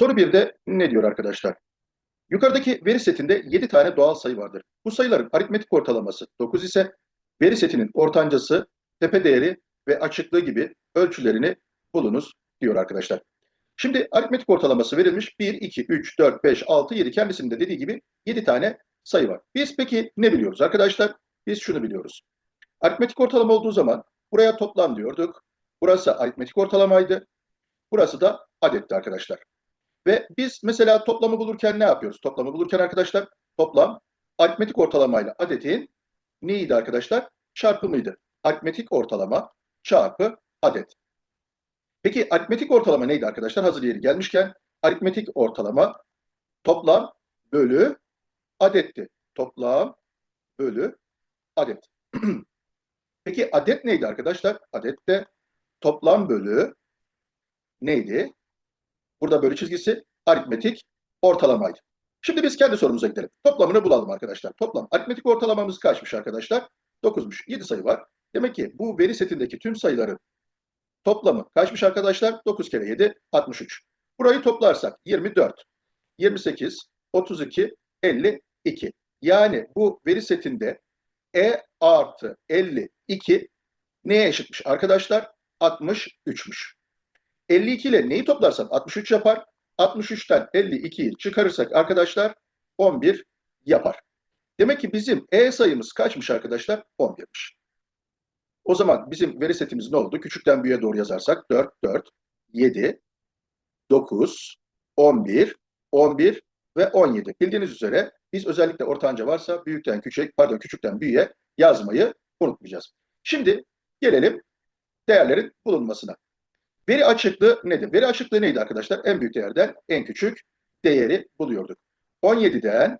Soru 1'de ne diyor arkadaşlar? Yukarıdaki veri setinde 7 tane doğal sayı vardır. Bu sayıların aritmetik ortalaması 9 ise veri setinin ortancası, tepe değeri ve açıklığı gibi ölçülerini bulunuz diyor arkadaşlar. Şimdi aritmetik ortalaması verilmiş 1, 2, 3, 4, 5, 6, 7 kendisinde dediği gibi 7 tane sayı var. Biz peki ne biliyoruz arkadaşlar? Biz şunu biliyoruz. Aritmetik ortalama olduğu zaman buraya toplam diyorduk. Burası aritmetik ortalamaydı. Burası da adetti arkadaşlar. Ve biz mesela toplamı bulurken ne yapıyoruz? Toplamı bulurken arkadaşlar toplam aritmetik ortalamayla adetin neydi arkadaşlar? Çarpımıydı. Aritmetik ortalama çarpı adet. Peki aritmetik ortalama neydi arkadaşlar? Hazır yeri gelmişken aritmetik ortalama toplam bölü adetti. Toplam bölü adet. Peki adet neydi arkadaşlar? Adet de toplam bölü neydi? Burada bölü çizgisi aritmetik ortalamaydı. Şimdi biz kendi sorumuza gidelim. Toplamını bulalım arkadaşlar. Toplam aritmetik ortalamamız kaçmış arkadaşlar? 9'muş. 7 sayı var. Demek ki bu veri setindeki tüm sayıların toplamı kaçmış arkadaşlar? 9 kere 7, 63. Burayı toplarsak 24, 28, 32, 52. Yani bu veri setinde E artı 52 neye eşitmiş arkadaşlar? 63'müş. 52 ile neyi toplarsak 63 yapar. 63'ten 52'yi çıkarırsak arkadaşlar 11 yapar. Demek ki bizim E sayımız kaçmış arkadaşlar? 11'miş. O zaman bizim veri setimiz ne oldu? Küçükten büyüğe doğru yazarsak 4, 4, 7, 9, 11, 11 ve 17. Bildiğiniz üzere biz özellikle ortanca varsa büyükten küçük, pardon küçükten büyüğe yazmayı unutmayacağız. Şimdi gelelim değerlerin bulunmasına. Veri açıklığı nedir? Veri açıklığı neydi arkadaşlar? En büyük değerden en küçük değeri buluyorduk. 17'den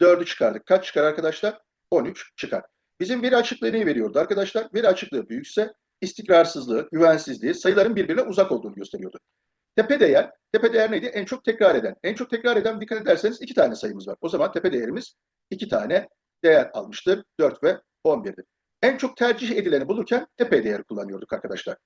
4'ü çıkardık. Kaç çıkar arkadaşlar? 13 çıkar. Bizim veri açıklığı neyi veriyordu arkadaşlar? Veri açıklığı büyükse istikrarsızlığı, güvensizliği, sayıların birbirine uzak olduğunu gösteriyordu. Tepe değer, tepe değer neydi? En çok tekrar eden. En çok tekrar eden dikkat ederseniz iki tane sayımız var. O zaman tepe değerimiz iki tane değer almıştır. 4 ve 11'dir. En çok tercih edileni bulurken tepe değeri kullanıyorduk arkadaşlar.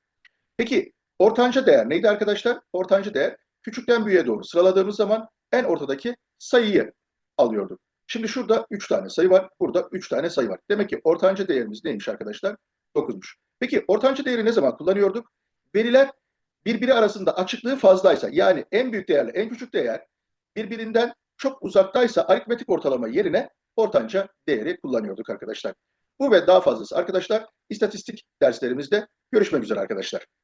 Peki ortanca değer neydi arkadaşlar? Ortanca değer küçükten büyüğe doğru sıraladığımız zaman en ortadaki sayıyı alıyorduk. Şimdi şurada 3 tane sayı var. Burada 3 tane sayı var. Demek ki ortanca değerimiz neymiş arkadaşlar? 9'muş. Peki ortanca değeri ne zaman kullanıyorduk? Veriler birbiri arasında açıklığı fazlaysa yani en büyük değerle en küçük değer birbirinden çok uzaktaysa aritmetik ortalama yerine ortanca değeri kullanıyorduk arkadaşlar. Bu ve daha fazlası arkadaşlar istatistik derslerimizde görüşmek üzere arkadaşlar.